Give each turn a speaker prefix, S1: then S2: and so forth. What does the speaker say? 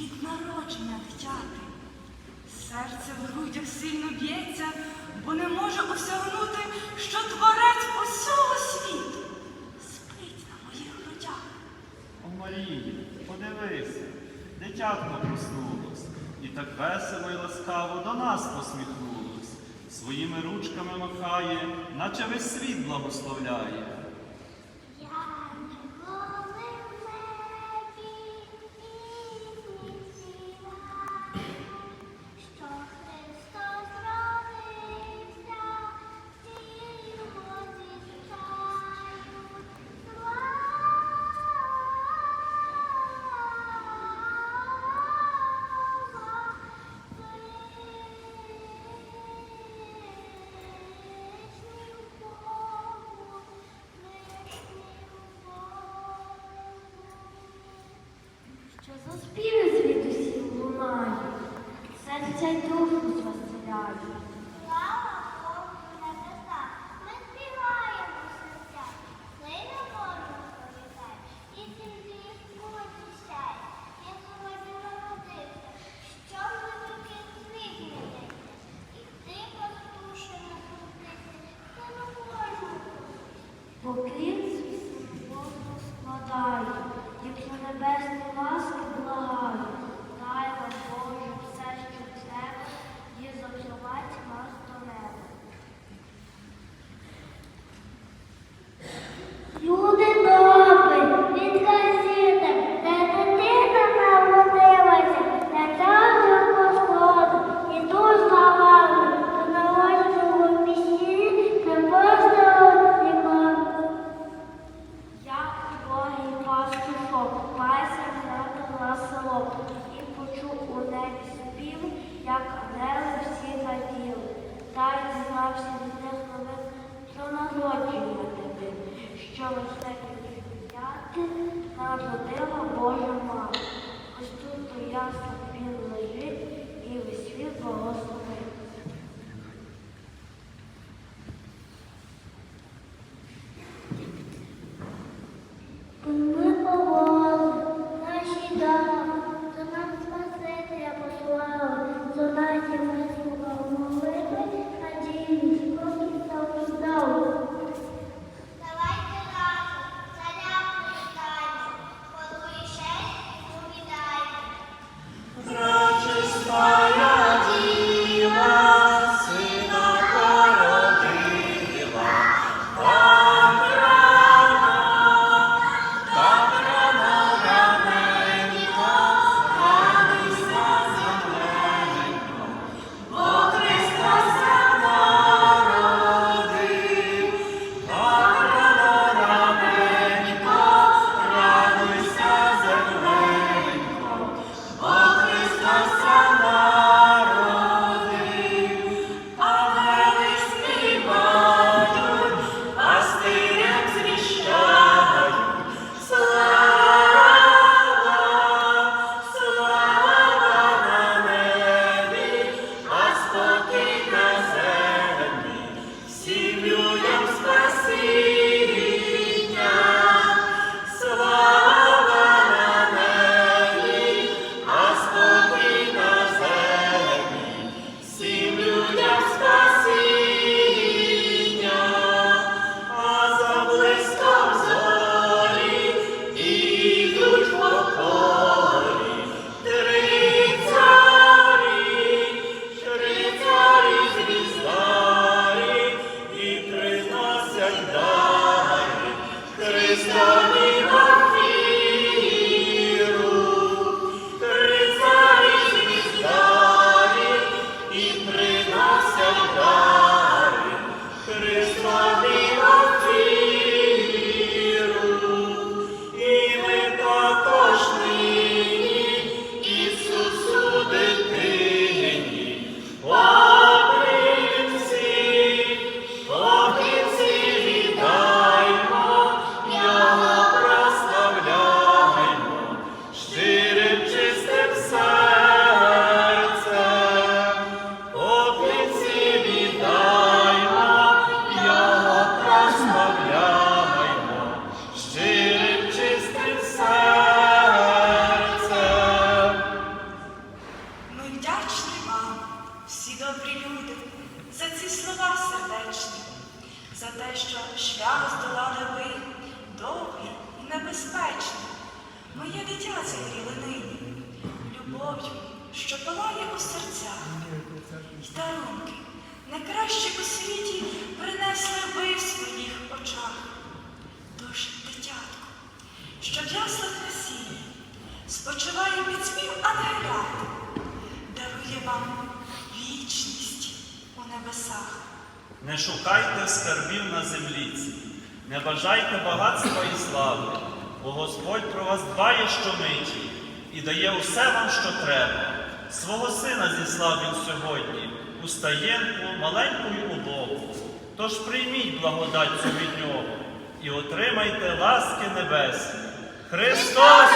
S1: від народження дитяти. Серце в грудях сильно б'ється, бо не може осягнути, що творець усього світу спить на моїх грудях.
S2: О Марії, подивися, дитятко проснулось, і так весело і ласкаво до нас посміхнулось. Своїми ручками махає, наче весь світ благословляє.
S3: Співи звідусі лунає, серця й душу звеселяє.
S4: На
S3: село, і почув у небі спів, як ангели всі раділи. Та й дізнався від них новин про народження тебе, що веселі на народила
S1: те, що шлях здолали ви, довгий і небезпечний. Моє дитя зігріли нині, любов'ю, що палає у серцях. І дарунки, найкращі у світі, принесли ви в своїх очах. Тож, дитятко, що в яслах на сіні, спочиває під спів ангелят, дарує вам вічність у небесах.
S2: Не шукайте скарбів на землі, не бажайте багатства і слави, бо Господь про вас дбає щомиті і дає усе вам, що треба. Свого сина зіслав він сьогодні, у стаєнку маленьку й убогу. Тож прийміть благодать цю від нього і отримайте ласки небесні. Христос